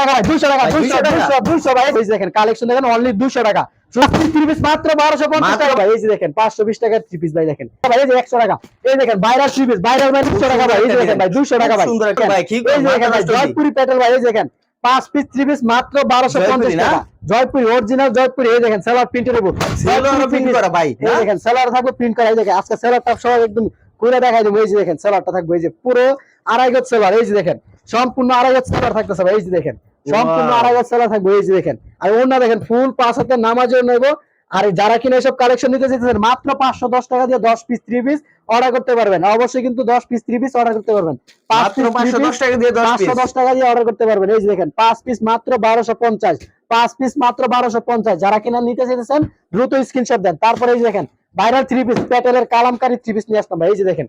টাকা ভাই দুশো টাকা দুশো দুশো দুশো ভাই। এই দেখেন কালেকশন দেখেন অনলি দুশো টাকা। মাত্র বারোশো পঞ্চাশ টাকা। ভাই এই যে দেখেন পাঁচশো বিশ টাকার থ্রি পিস ভাই দেখেন। ভাই এই যে একশো টাকা। এই দেখেন বাইরাল থ্রি পিস বাইরাল ভাই দুশো টাকা ভাই এই দেখেন ভাই দুশো টাকা ভাই। সুন্দর একটা ভাই, এই দেখেন ভাই মাথা নষ্ট কি? জয়পুরি প্যাটেল ভাই এই দেখেন পাঁচ পিস থ্রি পিস মাত্র বারোশো পঞ্চাশ টাকা। জয়পুরি অরিজিনাল জয়পুরি এই দেখেন সেলার প্রিন্টের উপর। করা ভাই, এই দেখেন সেলার থাকবে প্রিন্ট করা এই দেখেন আজকে সেলারটা সব একদম করে দেখাই দেবো এই যে দেখেন সেলারটা থাকবে এই যে পুরো আড়াই গজ সেলার এই যে দেখেন সম্পূর্ণ আড়াই গজ সেলার থাকতেছে ভাই এই যে দেখেন সম্পূর্ণ আড়াই গজ সেলার থাকবে এই যে দেখেন। আর অন্য দেখেন ফুল পাঁচ হাতে নামাজও নেব আর যারা কিনা এসব কালেকশন নিতে চাইতেছেন মাত্র পাঁচশো দশ টাকা দিয়ে দশ পিস থ্রি পিস অর্ডার করতে পারবেন। অবশ্যই কিন্তু দশ পিস থ্রি পিস অর্ডার করতে পারবেন। পাঁচ মাত্র piece three 510 piece টাকা দিয়ে পাঁচশো দশ টাকা দিয়ে অর্ডার করতে পারবেন। এই যে দেখেন পাঁচ পিস মাত্র বারোশো পঞ্চাশ পাঁচ পিস মাত্র বারোশো পঞ্চাশ। যারা কিনা নিতে চাইতেছেন দ্রুত স্ক্রিনশট দেন। তারপরে এই যে দেখেন ভাইরাল থ্রি পিস প্যাটেলের কালামকারী থ্রি পিস নিয়ে আসলাম ভাই এই যে দেখেন।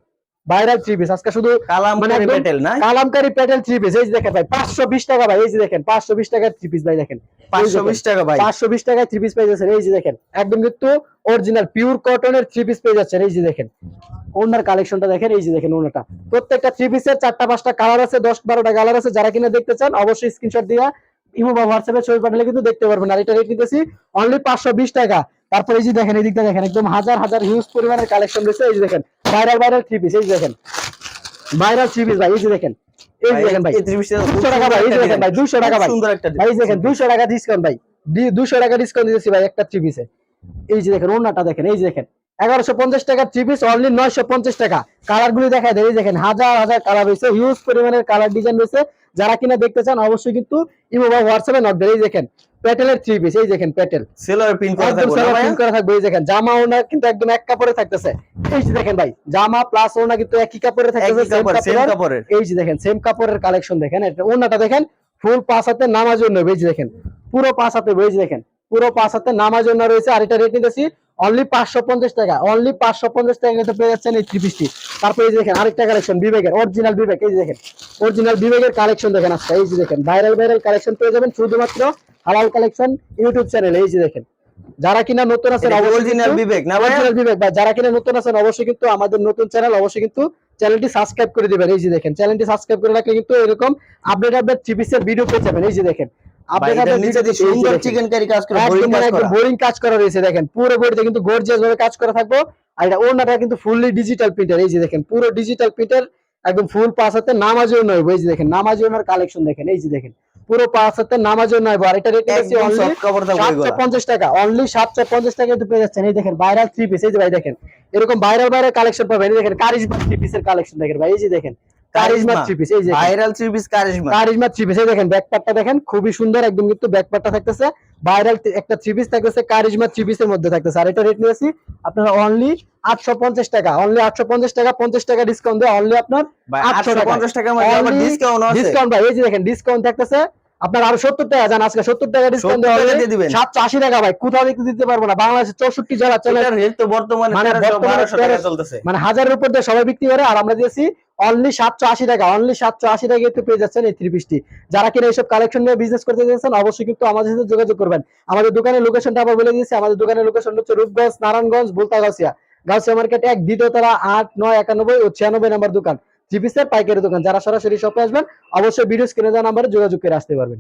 ভাইরাল থ্রি পিস আজকে শুধু কালামকারী প্যাটেল না? কালামকারী প্যাটেল থ্রি পিস এই যে দেখেন ভাই পাঁচশো বিশ টাকা ভাই এই যে দেখেন পাঁচশো বিশ টাকার থ্রি পিস ভাই দেখেন। পাঁচশো বিশ টাকা ভাই। পাঁচশো বিশ টাকায় থ্রি পিস পেয়ে যাচ্ছেন এই যে দেখেন একদম কিন্তু অরিজিনাল পিওর কটনের থ্রি পিস পেয়ে যাচ্ছেন। এই যে দেখেন ওনার কালেকশনটা দেখেন এই যে দেখেন ওনাটা। প্রত্যেকটা থ্রি পিসের চারটা পাঁচটা কালার আছে দশ বারোটা কালার আছে। যারা কিনা দেখতে চান অবশ্যই স্ক্রিনশট দিয়া ইমো বা হোয়াটসঅ্যাপে ছবি পাঠালে কিন্তু দেখতে পারবেন। আর এটা রেট নিতেছি অনলি পাঁচশো বিশ টাকা। তারপর এই যে দেখেন এই দিকটা দেখেন একদম হাজার হাজার হিউজ পরিমাণের কালেকশন রয়েছে এই যে দেখেন ভাইরাল ভাইরাল থ্রি পিস এই যে দেখেন ভাইরাল থ্রি পিস ভাই এই যে দেখেন এই যে দেখেন ভাই এই 30 টাকা দুশো টাকা ভাই এই যে দেখেন ভাই দুশো টাকা ভাই সুন্দর একটা ভাই এই দেখেন দুশো টাকা ডিসকাউন্ট ভাই দুশো টাকা ডিসকাউন্ট দিতেছি ভাই একটা থ্রি পিসে এই যে দেখেন ওনাটা দেখেন এই যে দেখেন এগারোশো পঞ্চাশ টাকা থ্রি পিস অনলি নয়শো পঞ্চাশ টাকা কালার গুলি দেখা দেয় এই দেখেন হাজার হাজার কালার রয়েছে হিউজ পরিমাণের কালার ডিজাইন রয়েছে যারা কিনা দেখতে চান অবশ্যই কিন্তু ইমো বা হোয়াটসঅ্যাপে নক দেন। এই দেখেন প্যাটেলের থ্রি পিস এই দেখেন প্যাটেল সেলার প্রিন্ট করা থাকবে সেলার সারা করা থাকবে এই দেখেন জামা ওনা কিন্তু একদম এক কাপড়ে থাকতেছে। এই যে দেখেন ভাই জামা প্লাস ওনা কিন্তু একই কাপড়ে থাকতেছে সেম কাপড়ের। এই যে দেখেন সেম কাপড়ের কালেকশন দেখেন এটা ওনাটা দেখেন ফুল পাঁচ হাতে নামাজ জন্য এই যে দেখেন পুরো পাঁচ হাতে এই যে দেখেন। পুরো পাঁচ হাতে নামাজ জন্য রয়েছে আর এটা রেট নিতেছি অনলি পাঁচশো পঞ্চাশ টাকা অনলি পাঁচশো পঞ্চাশ টাকা কিন্তু পেয়ে যাচ্ছেন এই থ্রি পিসটি তারপরে এই যে দেখেন আরেকটা কালেকশন বিবেকের অরিজিনাল বিবেক এই যে দেখেন অরিজিনাল বিবেকের কালেকশন দেখেন আজকে এই যে দেখেন ভাইরাল ভাইরাল কালেকশন পেয়ে যাবেন শুধুমাত্র হালাল কালেকশন ইউটিউব চ্যানেল এই যে দেখেন। যারা কিনা নতুন আছেন অরিজিনাল বিবেক না অরিজিনাল বিবেক ভাই যারা কিনা নতুন আছেন অবশ্যই কিন্তু আমাদের নতুন চ্যানেল অবশ্যই কিন্তু চ্যানেলটি সাবস্ক্রাইব করে দিবেন এই যে দেখেন চ্যানেলটি সাবস্ক্রাইব করে রাখলে কিন্তু এরকম আপডেট আপডেট এর ভিডিও পেয়ে যাবেন এই যে দেখেন। ভাই আপডেট এটার আপডেট নিচে যে সুন্দর চিকেন কারি কাজ করে বোরিং কাজ করা। বোরিং কাজ করা রয়েছে দেখেন। পুরো বডিতে কিন্তু গর্জিয়াস ভাবে কাজ করা থাকব। আর এটা ওনাটা কিন্তু ফুললি ডিজিটাল প্রিন্টার এই যে দেখেন পুরো ডিজিটাল প্রিন্টার একদম ফুল পাঁচ হাতে নামাজও নয় এই যে দেখেন নামাজও ওনার কালেকশন দেখেন এই যে দেখেন। পুরো পাঁচ হাতে নামাজও নয় আর এটা রেট একদম অনলি সফট কাপড় থাকবে সাতশো পঞ্চাশ টাকা অনলি সাতশো পঞ্চাশ টাকা কিন্তু পেয়ে যাচ্ছেন। এই দেখেন ভাইরাল থ্রি পিস এই যে ভাই দেখেন এরকম ভাইরাল ভাইরাল কালেকশন পাবেন। এই দেখেন কারিজমা থ্রি পিসের কালেকশন দেখেন ভাই এই যে দেখেন। কারিজমা থ্রি পিস এই যে viral three piece Karishma Karishma three piece এই দেখেন ব্যাকপার্টটা দেখেন খুবই সুন্দর একদম কিন্তু থাকতেছে। ভাইরাল একটা থ্রি পিস থাকতেছে কারিজমা থ্রি পিসের মধ্যে থাকতেছে। আর এটা রেট নিয়েছি আপনারা অনলি আটশো পঞ্চাশ টাকা। অনলি আটশো পঞ্চাশ টাকা পঞ্চাশ টাকা ডিসকাউন্ট দেয় অনলি আপনার ভাই 800 850 টাকার মধ্যে আবার ডিসকাউন্ট আছে। ডিসকাউন্ট ভাই এই যে দেখেন ডিসকাউন্ট থাকতেছে। আপনার আরও সত্তর টাকা জান আজকে সত্তর টাকা ডিসকাউন্ট দিয়ে দিবেন। সাতশো আশি টাকা ভাই কোথাও দেখতে দিতে পারব না। বাংলাদেশের চৌষট্টি জেলা চলে তো বর্তমানে মানে বর্তমানে 1200 টাকা 1300 চলতেছে। মানে হাজারের উপর দিয়ে সবাই বিক্রি করে আর আমরা দিয়েছি অনলি সাতশো আশি টাকা অনলি সাতশো আশি টাকা একটু পেয়ে যাচ্ছেন এই থ্রি পিসটি যারা কিনা এইসব কালেকশন নিয়ে বিজনেস করতে চাইছেন অবশ্যই কিন্তু আমাদের সাথে যোগাযোগ করবেন। আমাদের দোকানের লোকেশনটা আবার বলে দিয়েছি আমাদের দোকানের লোকেশন হচ্ছে রূপগঞ্জ নারায়ণগঞ্জ বুলতা গাছিয়া মার্কেট এক দ্বিতীয় তলা আট নয় একানব্বই ও ছিয়ানব্বই নাম্বার দোকান। থ্রি পিসের পাইকারি দোকান। যারা সরাসরি শপে আসবেন, অবশ্যই ভিডিও স্ক্রিনে দেওয়া নাম্বারে যোগাযোগ করে আসতে পারবেন।